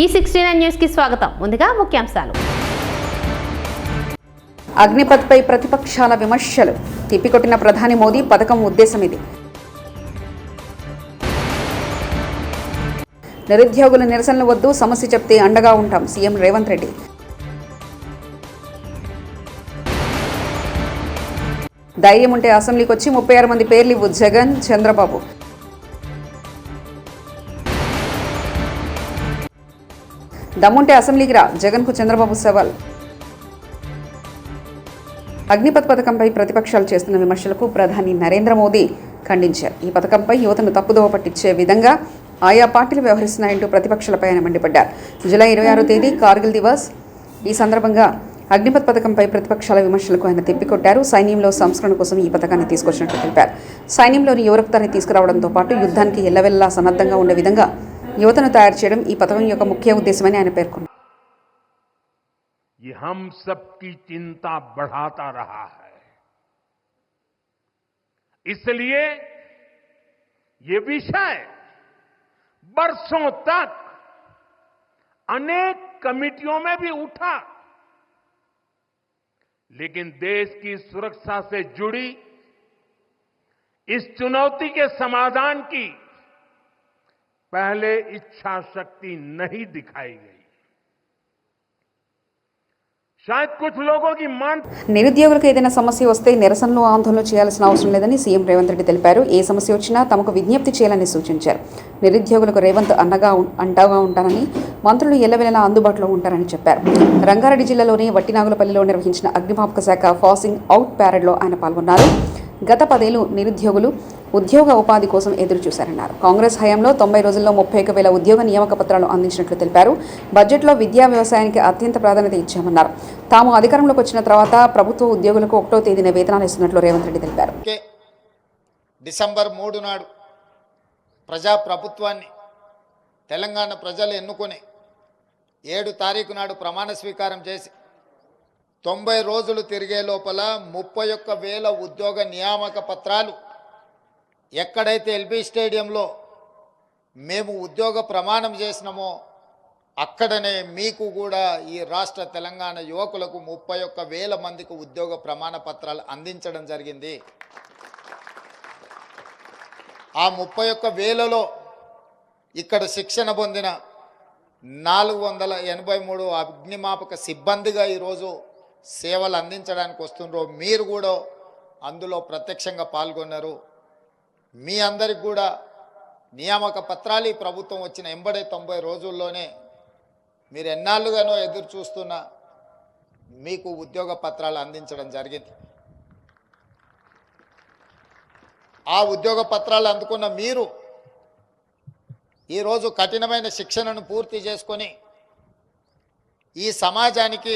ఈ sixty nine న్యూస్కి స్వాగతం. ముందుగా ముఖ్యాంశాలు. అగ్నిపథ్పై ప్రతిపక్షాల విమర్శలు. తిప్పికొట్టిన ప్రధాని మోదీ పథకం ఉద్దేశం ఇది. నిరుద్యోగుల నిరసనలు వద్దు సమస్య చెప్తే అండగా ఉంటాం సీఎం రేవంత్ రెడ్డి. ధైర్యం ఉంటే అసెంబ్లీకి వచ్చి ముప్పై ఆరు మంది పేర్లు ఇవ్వు జగన్ చంద్రబాబు. దమ్ముంటే అసెంబ్లీకి రా. జగన్కు చంద్రబాబు సవాల్. అగ్నిపథ్ పథకంపై ప్రతిపక్షాలు చేస్తున్న విమర్శలకు ప్రధాని నరేంద్ర మోదీ ఖండించారు. ఈ పథకంపై యువతను తప్పుదోవ పట్టించే విధంగా ఆయా పార్టీలు వ్యవహరిస్తున్నాయంటూ ప్రతిపక్షాలపై ఆయన మండిపడ్డారు. జూలై ఇరవై ఆరో తేదీ కార్గిల్ దివస్. ఈ సందర్భంగా అగ్నిపథ్ పథకంపై ప్రతిపక్షాల విమర్శలకు ఆయన తిప్పికొట్టారు. సైన్యంలో సంస్కరణ కోసం ఈ పథకాన్ని తీసుకొచ్చినట్లు తెలిపారు. సైన్యంలోని యువరక్తాన్ని తీసుకురావడంతో పాటు యుద్ధానికి ఎల్లవెల్లా సన్నద్ధంగా ఉండే విధంగా యువతను తయారు చేయడం ఈ పథకం యొక్క ముఖ్య ఉద్దేశమని ఆయన పేర్కొన్నారు ये हम सब की चिंता बढ़ाता रहा है इसलिए ये विषय बरसों तक अनेक कमिटियों में भी उठा लेकिन देश की सुरक्षा से जुड़ी इस चुनौती के समाधान की पहले इच्छा शक्ति नहीं दिखाई गई शायद कुछ लोगों की मान నిరుద్యోగులకు ఏదైనా సమస్య వస్తే నిరసనలు ఆందోళన చేయాల్సిన అవసరం లేదని సీఎం రేవంత్ రెడ్డి తెలిపారు ఏ సమస్య వచ్చినా తమకు విజ్ఞప్తి చేయాలని సూచించారు నిరుద్యోగులకు రేవంత్ అండగా ఉం- అండగా ఉంటానని మంత్రులు ఎల్లవెల్లలా అందుబాటులో ఉంటారని చెప్పారు రంగారెడ్డి జిల్లాలోని వట్టినాగులపల్లిలో నిర్వహించిన అగ్నిమాపక శాఖ ఫాసింగ్ అవుట్ ప్యారెడ్లో ఆయన పాల్గొన్నారు గత పదేళ్లు నిరుద్యోగులు ఉద్యోగ ఉపాధి కోసం ఎదురుచూశారన్నారు. కాంగ్రెస్ హయాంలో తొంభై రోజుల్లో ముప్పై ఒక వేల ఉద్యోగ నియామక పత్రాలు అందించినట్లు తెలిపారు. బడ్జెట్లో విద్యా వ్యవసాయానికి అత్యంత ప్రాధాన్యత ఇచ్చామన్నారు. తాము అధికారంలోకి వచ్చిన తర్వాత ప్రభుత్వ ఉద్యోగులకు ఒకటో తేదీన వేతనాలు ఇస్తున్నట్లు రేవంత్ రెడ్డి తెలిపారు. కే డిసెంబర్ మూడు నాడు ప్రజాప్రభుత్వాన్ని తెలంగాణ ప్రజలు ఎన్నుకొని ఏడు తారీఖు నాడు ప్రమాణ స్వీకారం చేసి తొంభై రోజులు తిరిగే లోపల ముప్పై ఒక్క వేల ఉద్యోగ నియామక పత్రాలు ఎక్కడైతే ఎల్బీ స్టేడియంలో మేము ఉద్యోగ ప్రమాణం చేసినామో అక్కడనే మీకు కూడా ఈ రాష్ట్ర తెలంగాణ యువకులకు ముప్పై ఒక్క వేల మందికి ఉద్యోగ ప్రమాణ పత్రాలు అందించడం జరిగింది. ఆ ముప్పై ఒక్క వేలలో ఇక్కడ శిక్షణ పొందిన నాలుగు వందల ఎనభై మూడు అగ్నిమాపక సిబ్బందిగా ఈరోజు సేవలు అందించడానికి వస్తుండ్రో మీరు కూడా అందులో ప్రత్యక్షంగా పాల్గొన్నారు. మీ అందరికి కూడా నియామక పత్రాలు ఈ ప్రభుత్వం వచ్చిన ఎంబడే తొంభై రోజుల్లోనే మీరు ఎన్నాళ్ళుగానో ఎదురు చూస్తున్న మీకు ఉద్యోగ పత్రాలు అందించడం జరిగింది. ఆ ఉద్యోగ పత్రాలు అందుకున్న మీరు ఈరోజు కఠినమైన శిక్షణను పూర్తి చేసుకొని ఈ సమాజానికి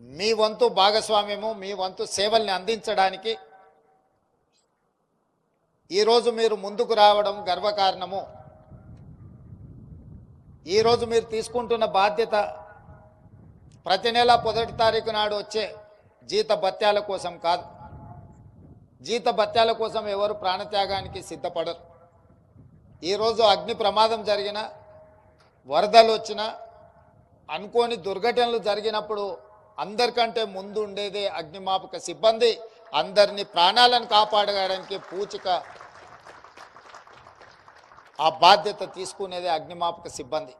మీ వంతు భాగస్వామ్యము మీ వంతు సేవల్ని అందించడానికి ఈరోజు మీరు ముందుకు రావడం గర్వకారణము. ఈరోజు మీరు తీసుకుంటున్న బాధ్యత ప్రతి నెల మొదటి తారీఖు నాడు వచ్చే జీత భత్యాల కోసం కాదు. జీత భత్యాల కోసం ఎవరు ప్రాణత్యాగానికి సిద్ధపడరు. ఈరోజు అగ్ని ప్రమాదం జరిగిన వరదలు వచ్చిన అనుకోని దుర్ఘటనలు జరిగినప్పుడు అందరికంటే ముందు ఉండేదే అగ్నిమాపక సిబ్బంది. అందరినీ ప్రాణాలను కాపాడడానికి పూచిక ఆ బాధ్యత తీసుకునేదే అగ్నిమాపక సిబ్బంది.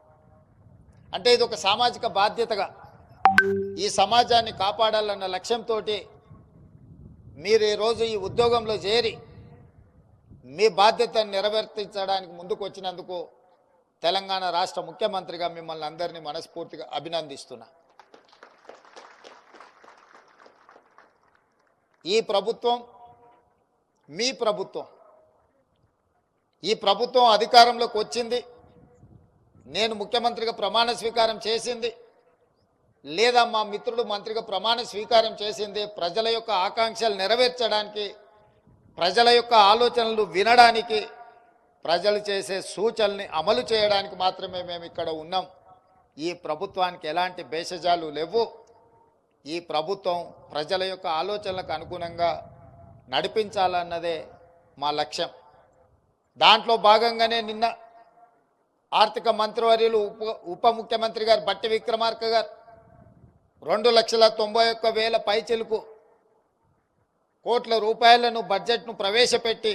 అంటే ఇది ఒక సామాజిక బాధ్యతగా. ఈ సమాజాన్ని కాపాడాలన్న లక్ష్యంతో మీరు ఈరోజు ఈ ఉద్యోగంలో చేరి మీ బాధ్యతను నెరవేర్తించడానికి ముందుకు వచ్చినందుకు తెలంగాణ రాష్ట్ర ముఖ్యమంత్రిగా మిమ్మల్ని అందరినీ మనస్ఫూర్తిగా అభినందిస్తున్నా. ఈ ప్రభుత్వం మీ ప్రభుత్వం. ఈ ప్రభుత్వం అధికారంలోకి వచ్చింది. నేను ముఖ్యమంత్రిగా ప్రమాణ స్వీకారం చేసింది. లేదా మా మిత్రుడు మంత్రిగా ప్రమాణ స్వీకారం చేసింది. ప్రజల యొక్క ఆకాంక్షలు నెరవేర్చడానికి ప్రజల యొక్క ఆలోచనలు వినడానికి ప్రజలు చేసే సూచనల్ని అమలు చేయడానికి మాత్రమే మేము ఇక్కడ ఉన్నాం. ఈ ప్రభుత్వానికి ఎలాంటి భేషజాలు లేవు. ఈ ప్రభుత్వం ప్రజల యొక్క ఆలోచనలకు అనుగుణంగా నడిపించాలన్నదే మా లక్ష్యం. దాంట్లో భాగంగానే నిన్న ఆర్థిక మంత్రివర్యులు ఉప ఉప ముఖ్యమంత్రి గారు బట్టి విక్రమార్క గారు రెండు లక్షల తొంభై ఒక్క వేల పైచెలకు కోట్ల రూపాయలను బడ్జెట్ను ప్రవేశపెట్టి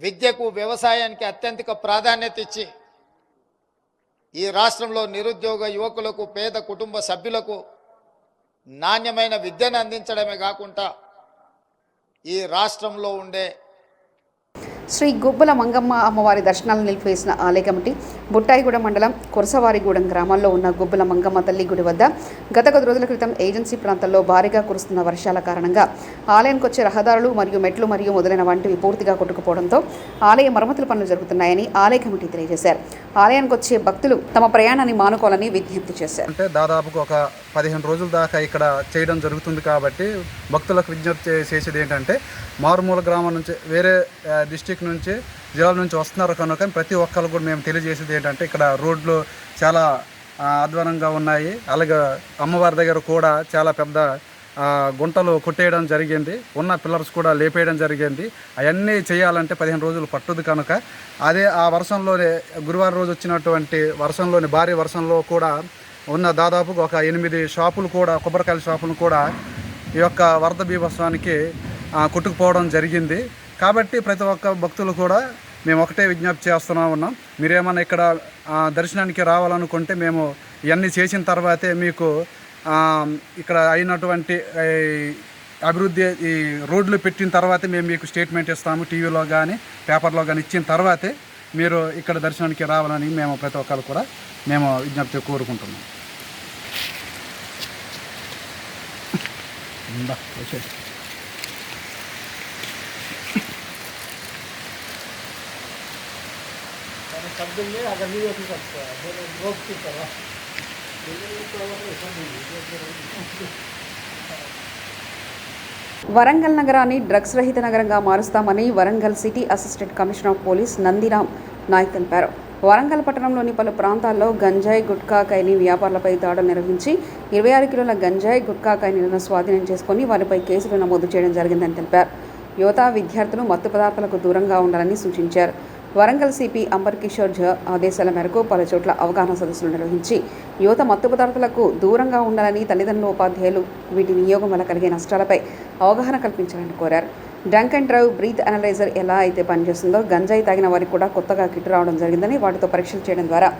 విద్యకు వ్యవసాయానికి అత్యంతిక ప్రాధాన్యత ఇచ్చి ఈ రాష్ట్రంలో నిరుద్యోగ యువకులకు పేద కుటుంబ సభ్యులకు నాణ్యమైన విద్యను అందించడమే కాకుండా ఈ రాష్ట్రంలో ఉండే శ్రీ గుబ్బల మంగమ్మ అమ్మవారి దర్శనాలను నిలిపివేసిన ఆలయ కమిటీ బుట్టాయిగూడెం మండలం కురసవారిగూడెం గ్రామాల్లో ఉన్న గుబ్బల మంగమ్మ తల్లి గుడి వద్ద గత కొద్ది రోజుల క్రితం ఏజెన్సీ ప్రాంతాల్లో భారీగా కురుస్తున్న వర్షాల కారణంగా ఆలయానికి వచ్చే రహదారులు మరియు మెట్లు మరియు మొదలైన వంటివి పూర్తిగా కొట్టుకుపోవడంతో ఆలయ మరమ్మతుల పనులు జరుగుతున్నాయని ఆలయ కమిటీ తెలియజేశారు. ఆలయానికి వచ్చే భక్తులు తమ ప్రయాణాన్ని మానుకోవాలని విజ్ఞప్తి చేశారు. అంటే దాదాపుగా ఒక పదిహేను రోజుల దాకా ఇక్కడ చేయడం జరుగుతుంది కాబట్టి భక్తులకు విజ్ఞప్తి చేసేది ఏంటంటే మారుమూల గ్రామం నుంచి వేరే డిస్టిక్ నుంచి జిల్లాల నుంచి వస్తున్నారు కనుక ప్రతి ఒక్కరు కూడా మేము తెలియజేసేది ఏంటంటే ఇక్కడ రోడ్లు చాలా అధ్వానంగా ఉన్నాయి. అలాగే అమ్మవారి దగ్గర కూడా చాలా పెద్ద గుంటలు కొట్టేయడం జరిగింది. ఉన్న పిల్లర్స్ కూడా లేపేయడం జరిగింది. అవన్నీ చేయాలంటే పదిహేను రోజులు పట్టుదు కనుక. అదే ఆ వర్షంలోనే గురువారం రోజు వచ్చినటువంటి వర్షంలోని భారీ వర్షంలో కూడా ఉన్న దాదాపుగా ఒక ఎనిమిది షాపులు కూడా కొబ్బరికాయల షాపులు కూడా ఈ యొక్క వరద బీభత్సవానికి కొట్టుకుపోవడం జరిగింది. కాబట్టి ప్రతి ఒక్క భక్తులు కూడా మేము ఒకటే విజ్ఞప్తి చేస్తున్నా ఉన్నాం. మీరేమన్నా ఇక్కడ దర్శనానికి రావాలనుకుంటే మేము ఇవన్నీ చేసిన తర్వాతే మీకు ఇక్కడ అయినటువంటి అభివృద్ధి ఈ రోడ్లు పెట్టిన తర్వాతే మేము మీకు స్టేట్మెంట్ ఇస్తాము టీవీలో కానీ పేపర్లో కానీ ఇచ్చిన తర్వాతే మీరు ఇక్కడ దర్శనానికి రావాలని మేము ప్రతి ఒక్కరు కూడా మేము విజ్ఞప్తి కోరుకుంటున్నాం. ఉందా? ఓకే. వరంగల్ నగరాన్ని డ్రగ్స్ రహిత నగరంగా మారుస్తామని Warangal city assistant commissioner of police Nandiram Nayak తెలిపారు వరంగల్ పట్టణంలోని పలు ప్రాంతాల్లో గంజాయి గుట్కా కైని వ్యాపారులపై దాడులు నిర్వహించి ఇరవై ఆరు కిలోల గంజాయి గుట్కా కైనీలను స్వాధీనం చేసుకుని వారిపై కేసులు నమోదు చేయడం జరిగిందని తెలిపారు యువత విద్యార్థులు మత్తు పదార్థాలకు దూరంగా ఉండాలని సూచించారు వరంగల్ సిపి అంబర్ కిషోర్ ఝా ఆదేశాల మేరకు పలు చోట్ల అవగాహన సదస్సులు నిర్వహించి యువత మత్తు పదార్థాలకు దూరంగా ఉండాలని తల్లిదండ్రులు ఉపాధ్యాయులు వీటి వినియోగం వల్ల కలిగే నష్టాలపై అవగాహన కల్పించాలని కోరారు. Drunk and drive breath analyser ఎలా అయితే పనిచేస్తుందో గంజాయి తాగిన వారికి కూడా కొత్తగా కిట్ రావడం జరిగిందని వాటితో పరీక్షలు చేయడం ద్వారా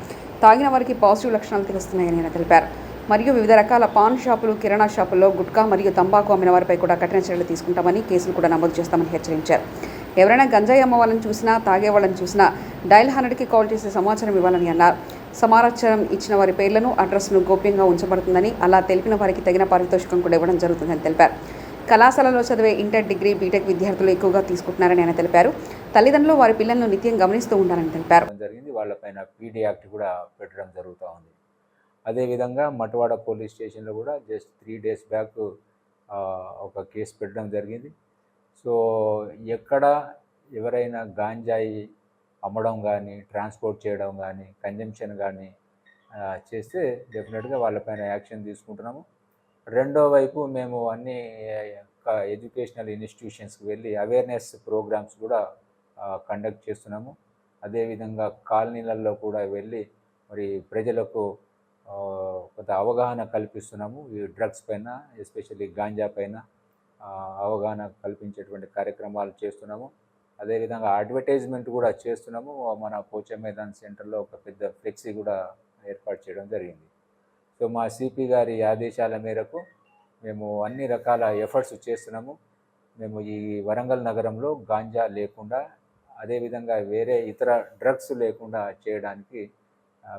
తాగిన వారికి పాజిటివ్ లక్షణాలు తెలుస్తున్నాయని ఆయన తెలిపారు. మరియు వివిధ రకాల పాన్ షాపులు కిరాణా షాపుల్లో గుట్కా మరియు తంబాకు అమ్మిన వారిపై కూడా కఠిన చర్యలు తీసుకుంటామని కేసులు కూడా నమోదు చేస్తామని హెచ్చరించారు. ఎవరైనా గంజాయి అమ్మ వాళ్ళని చూసినా తాగే వాళ్ళని చూసినా డైల్ హండ్రెడ్కి కాల్ చేసి సమాచారం ఇవ్వాలని అన్నారు. సమాచారం ఇచ్చిన వారి పేర్లను అడ్రస్ను గోప్యంగా ఉంచబడుతుందని అలా తెలిపిన వారికి తగిన పారితోషికం కూడా ఇవ్వడం జరుగుతుందని తెలిపారు. కళాశాలలో చదివే ఇంటర్ డిగ్రీ బీటెక్ విద్యార్థులు ఎక్కువగా తీసుకుంటున్నారని ఆయన తెలిపారు. తల్లిదండ్రులు వారి పిల్లలను నిత్యం గమనిస్తూ ఉండాలని తెలిపారు. జరిగింది. వాళ్ళపైన పీడీ యాక్ట్ కూడా పెట్టడం జరుగుతూ ఉంది. అదేవిధంగా మటవాడ పోలీస్ స్టేషన్లో కూడా జస్ట్ త్రీ డేస్ బ్యాక్ ఒక కేసు పెట్టడం జరిగింది. సో ఎక్కడ ఎవరైనా గాంజాయి అమ్మడం కానీ ట్రాన్స్పోర్ట్ చేయడం కానీ కన్జంప్షన్ కానీ చేస్తే డెఫినెట్గా వాళ్ళపైన యాక్షన్ తీసుకుంటున్నాము. రెండో వైపు మేము అన్ని ఎడ్యుకేషనల్ ఇన్స్టిట్యూషన్స్కి వెళ్ళి అవేర్నెస్ ప్రోగ్రామ్స్ కూడా కండక్ట్ చేస్తున్నాము. అదేవిధంగా కాలనీలలో కూడా వెళ్ళి మరి ప్రజలకు కొంత అవగాహన కల్పిస్తున్నాము. ఈ డ్రగ్స్ పైన ఎస్పెషల్లీ గాంజా పైన. అవగాహన కల్పించేటువంటి కార్యక్రమాలు చేస్తున్నాము. అదేవిధంగా అడ్వర్టైజ్మెంట్ కూడా చేస్తున్నాము. మన పోచా మైదాన్ సెంటర్లో ఒక పెద్ద ఫ్లెక్సీ కూడా ఏర్పాటు చేయడం జరిగింది. సో మా సిపి గారి ఆదేశాల మేరకు మేము అన్ని రకాల ఎఫర్ట్స్ చేస్తున్నాము. మేము ఈ వరంగల్ నగరంలో గాంజా లేకుండా అదేవిధంగా వేరే ఇతర డ్రగ్స్ లేకుండా చేయడానికి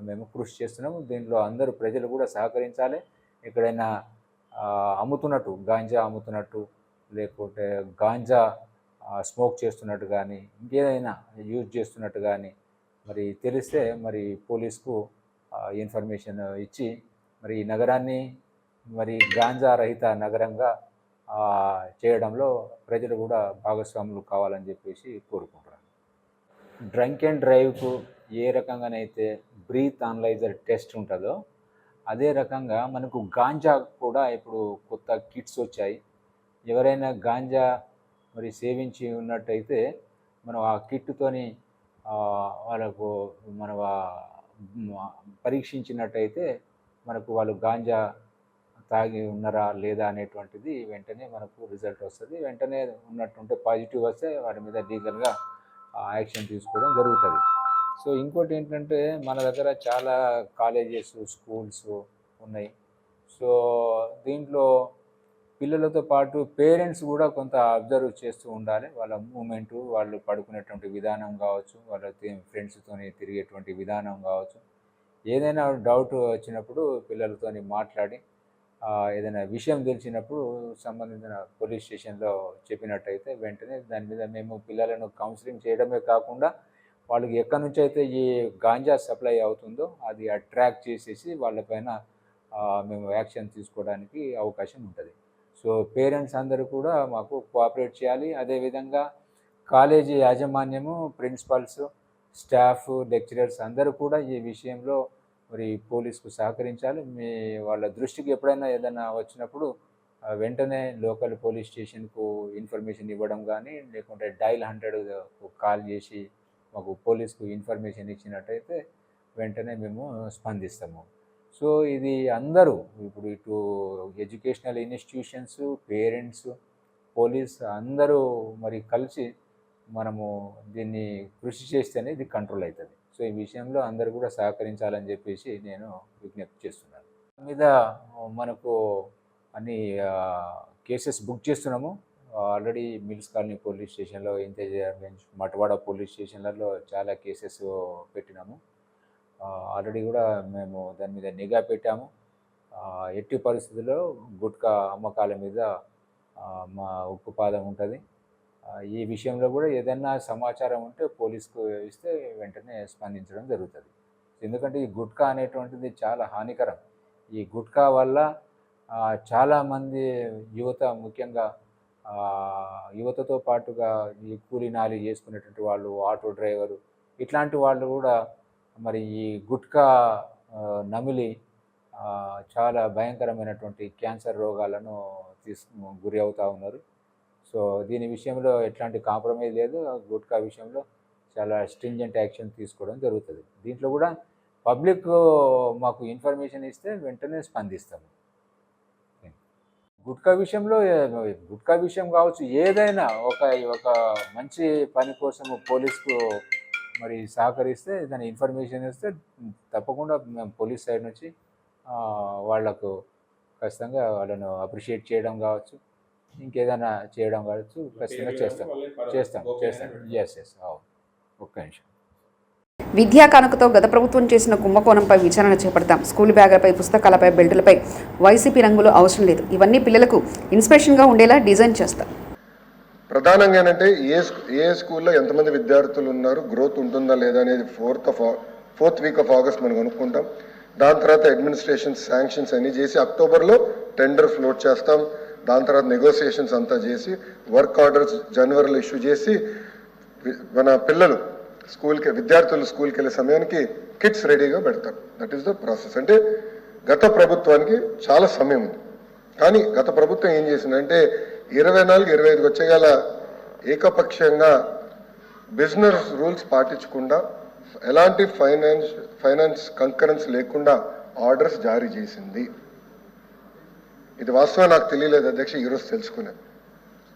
మేము కృషి చేస్తున్నాము. దీంట్లో అందరూ ప్రజలు కూడా సహకరించాలి. ఎక్కడైనా అమ్ముతున్నట్టు గాంజా అమ్ముతున్నట్టు లేకుంటే గాంజా స్మోక్ చేస్తున్నట్టు కానీ ఇంకేదైనా యూజ్ చేస్తున్నట్టు కానీ మరి తెలిస్తే మరి పోలీస్కు ఇన్ఫర్మేషన్ ఇచ్చి మరి ఈ నగరాన్ని మరి గాంజా రహిత నగరంగా చేయడంలో ప్రజలు కూడా భాగస్వాములు కావాలని చెప్పేసి కోరుకుంటున్నాను. డ్రంక్ అండ్ డ్రైవ్కు ఏ రకంగానైతే బ్రీత్ అనలైజర్ టెస్ట్ ఉంటుందో అదే రకంగా మనకు గాంజా కూడా ఇప్పుడు కొత్త కిట్స్ వచ్చాయి. ఎవరైనా గాంజా మరి సేవించి ఉన్నట్టయితే మనం ఆ కిట్తోని వాళ్ళకు మన పరీక్షించినట్టయితే మనకు వాళ్ళు గాంజా తాగి ఉన్నారా లేదా అనేటువంటిది వెంటనే మనకు రిజల్ట్ వస్తుంది. వెంటనే ఉన్నట్టుంటే పాజిటివ్ వస్తే వాటి మీద లీగల్గా యాక్షన్ తీసుకోవడం జరుగుతుంది. సో ఇంకోటి ఏంటంటే మన దగ్గర చాలా కాలేజెస్ స్కూల్స్ ఉన్నాయి. సో దీంట్లో పిల్లలతో పాటు పేరెంట్స్ కూడా కొంత అబ్జర్వ్ చేస్తూ ఉండాలి. వాళ్ళ మూమెంట్ వాళ్ళు పడుకునేటువంటి విధానం కావచ్చు వాళ్ళ ఫ్రెండ్స్తో తిరిగేటువంటి విధానం కావచ్చు. ఏదైనా డౌట్ వచ్చినప్పుడు పిల్లలతోని మాట్లాడి ఏదైనా విషయం తెలిసినప్పుడు సంబంధించిన పోలీస్ స్టేషన్లో చెప్పినట్టయితే వెంటనే దాని మీద మేము పిల్లలను కౌన్సిలింగ్ చేయడమే కాకుండా వాళ్ళకి ఎక్కడి నుంచి అయితే ఈ గాంజా సప్లై అవుతుందో అది అట్రాక్ట్ చేసేసి వాళ్ళపైన మేము యాక్షన్ తీసుకోవడానికి అవకాశం ఉంటుంది. సో పేరెంట్స్ అందరూ కూడా మాకు కోఆపరేట్ చేయాలి. అదేవిధంగా కాలేజీ యాజమాన్యము ప్రిన్సిపల్స్ స్టాఫ్ లెక్చరర్స్ అందరూ కూడా ఈ విషయంలో మరి పోలీసుకు సహకరించాలి. మీ వాళ్ళ దృష్టికి ఎప్పుడైనా ఏదైనా వచ్చినప్పుడు వెంటనే లోకల్ పోలీస్ స్టేషన్కు ఇన్ఫర్మేషన్ ఇవ్వడం కానీ లేకుంటే డైల్ హండ్రెడ్ కాల్ చేసి మాకు పోలీస్కు ఇన్ఫర్మేషన్ ఇచ్చినట్టయితే వెంటనే మేము స్పందిస్తాము. సో ఇది అందరూ ఇప్పుడు ఇటు ఎడ్యుకేషనల్ ఇన్స్టిట్యూషన్స్ పేరెంట్స్ పోలీస్ అందరూ మరి కలిసి మనము దీన్ని కృషి చేస్తేనే ఇది కంట్రోల్ అవుతుంది. సో ఈ విషయంలో అందరూ కూడా సహకరించాలని చెప్పేసి నేను విజ్ఞప్తి చేస్తున్నాను. మీద మనకు అన్ని కేసెస్ బుక్ చేస్తున్నాము. ఆల్రెడీ మిల్స్ కాలనీ పోలీస్ స్టేషన్లో ఇంతేజ్ మటవాడ పోలీస్ స్టేషన్లలో చాలా కేసెస్ పెట్టినాము. ఆల్రెడీ కూడా మేము దాని మీద నిఘా పెట్టాము. ఎట్టి పరిస్థితుల్లో గుట్కా అమ్మకాల మీద మా మా ఉక్కుపాదం ఉంటుంది. ఈ విషయంలో కూడా ఏదైనా సమాచారం ఉంటే పోలీస్కు ఇస్తే వెంటనే స్పందించడం జరుగుతుంది. ఎందుకంటే ఈ గుట్కా అనేటువంటిది చాలా హానికరం. ఈ గుట్కా వల్ల చాలామంది యువత ముఖ్యంగా యువతతో పాటుగా ఈ కూలీనాలి చేసుకునేటువంటి వాళ్ళు ఆటో డ్రైవరు ఇట్లాంటి వాళ్ళు కూడా మరి ఈ గుట్కా నమిలి చాలా భయంకరమైనటువంటి క్యాన్సర్ రోగాలను తీసుకు గురి అవుతూ ఉన్నారు. సో దీని విషయంలో ఎట్లాంటి కాంప్రమైజ్ లేదు. గుట్కా విషయంలో చాలా స్ట్రింజెంట్ యాక్షన్ తీసుకోవడం జరుగుతుంది. దీంట్లో కూడా పబ్లిక్ మాకు ఇన్ఫర్మేషన్ ఇస్తే వెంటనే స్పందిస్తాము. గుట్కా విషయంలో గుట్కా విషయం కావచ్చు ఏదైనా ఒక ఒక మంచి పని కోసము పోలీసుకు మరి సహకరిస్తే దాని ఇన్ఫర్మేషన్ ఇస్తే తప్పకుండా మేము పోలీస్ సైడ్ నుంచి వాళ్ళకు ఖచ్చితంగా వాళ్ళను అప్రిషియేట్ చేయడం కావచ్చు ఇంకేదైనా చేయడం కావచ్చు ఖచ్చితంగా చేస్తాం. చేస్తాం చేస్తాం. ఎస్ ఎస్ ఒక్క నిమిషం. విద్యా కానుకతో గత ప్రభుత్వం చేసిన కుంభకోణంపై విచారణ చేపడతాం. స్కూల్ బ్యాగులపై పుస్తకాలపై బెల్టులపై వైసీపీ రంగులు అవసరం లేదు. ఇవన్నీ పిల్లలకు ఇన్స్పిరేషన్గా ఉండేలా డిజైన్ చేస్తాం. ప్రధానంగా ఏంటంటే ఏ ఏ స్కూల్లో ఎంతమంది విద్యార్థులు ఉన్నారు గ్రోత్ ఉంటుందా లేదా అనేది fourth of fourth week of August మనం కనుక్కుంటాం. దాని తర్వాత అడ్మినిస్ట్రేషన్ శాంక్షన్స్ అన్ని చేసి అక్టోబర్లో టెండర్ ఫ్లోట్ చేస్తాం. దాని తర్వాత నెగోసియేషన్స్ అంతా చేసి వర్క్ ఆర్డర్స్ జనవరిలో ఇష్యూ చేసి మన పిల్లలు స్కూల్కి విద్యార్థులు స్కూల్కి వెళ్ళే సమయానికి కిట్స్ రెడీగా పెడతారు దట్ ఈస్ ద ప్రాసెస్ అంటే గత ప్రభుత్వానికి చాలా సమయం ఉంది. కానీ గత ప్రభుత్వం ఏం చేసిందంటే ఇరవై నాలుగు ఇరవై ఐదుకి వచ్చేగల ఏకపక్షంగా బిజినెస్ రూల్స్ పాటించకుండా ఎలాంటి ఫైనాన్స్ ఫైనాన్స్ కంకరెన్స్ లేకుండా ఆర్డర్స్ జారీ చేసింది. ఇది వాస్తవం నాకు తెలియలేదు అధ్యక్ష ఈరోజు తెలుసుకున్నాను.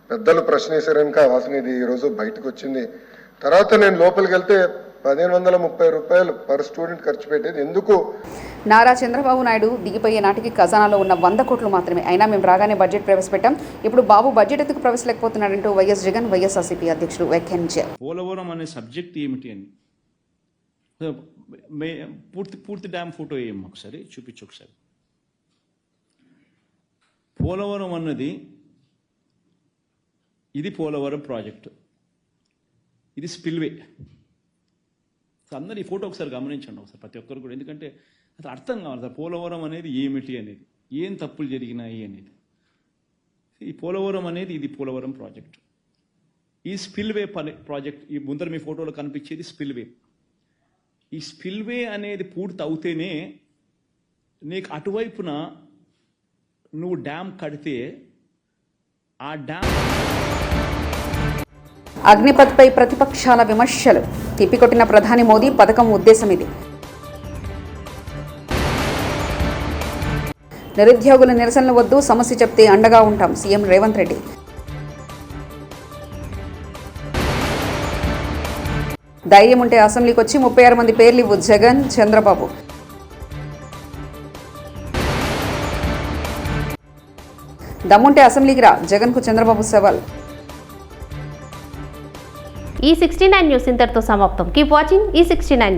పెద్దలు ప్రశ్న వేశారు కనుక వాసన ఇది ఈరోజు బయటకు వచ్చింది. తర్వాత నేను లోపలికి వెళ్తే పదిహేను వందల ముప్పై రూపాయలు పర్ స్టూడెంట్ ఖర్చు పెట్టేది. ఎందుకు? నారా చంద్రబాబు నాయుడు దిగిపోయే నాటికి ఖజానాలో ఉన్న వంద కోట్లు మాత్రమే. అయినా మేము రాగానే బడ్జెట్ ప్రవేశపెట్టాం. ఇప్పుడు బాబు బడ్జెట్ ఎందుకు ప్రవేశలేకపోతున్నాడంటూ వైఎస్ జగన్ వైఎస్ఆర్సీపీ అధ్యక్షుడు వ్యాఖ్యానించారు పోలవరం అనే సబ్జెక్ట్ ఏమిటి అని? మే- పూర్తి పూర్తి డ్యామ్ ఫోటో వేయమ్మ ఒకసారి చూపించు ఒకసారి. పోలవరం అన్నది ఇది పోలవరం ప్రాజెక్టు. ఇది స్పిల్వే సో అందరూ ఈ ఫోటో ఒకసారి గమనించండి ఒకసారి ప్రతి ఒక్కరు కూడా. ఎందుకంటే అసలు అర్థం కావాలి సార్ పోలవరం అనేది ఏమిటి అనేది ఏం తప్పులు జరిగినాయి అనేది. ఈ పోలవరం అనేది ఇది పోలవరం ప్రాజెక్ట్. ఈ స్పిల్వే పని ప్రాజెక్ట్ ఈ ముందర మీ ఫోటోలో కనిపించేది స్పిల్వే. ఈ స్పిల్వే అనేది పూర్తి అవుతేనే నీకు అటువైపున నువ్వు డ్యామ్ కడితే ఆ డ్యామ్ అగ్నిపథ్పై ప్రతిపక్షాల విమర్శలు. తిప్పికొట్టిన ప్రధాని మోదీ పథకం ఉద్దేశం ఇది నిరుద్యోగుల నిరసనలు వద్దు సమస్య చెప్తే అండగా ఉంటాం సీఎం రేవంత్ రెడ్డి. ధైర్యం ఉంటే అసెంబ్లీకి వచ్చి ముప్పై ఆరు మంది పేర్లు ఇవ్వు జగన్ చంద్రబాబు. దమ్ముంటే అసెంబ్లీకి రా జగన్కు చంద్రబాబు సవాల్. ఈ సిక్స్టీ నైన్ న్యూస్ ఇంతటితో సమాప్తం. కీప్ వాచింగ్ ఈ సిక్స్టీ నైన్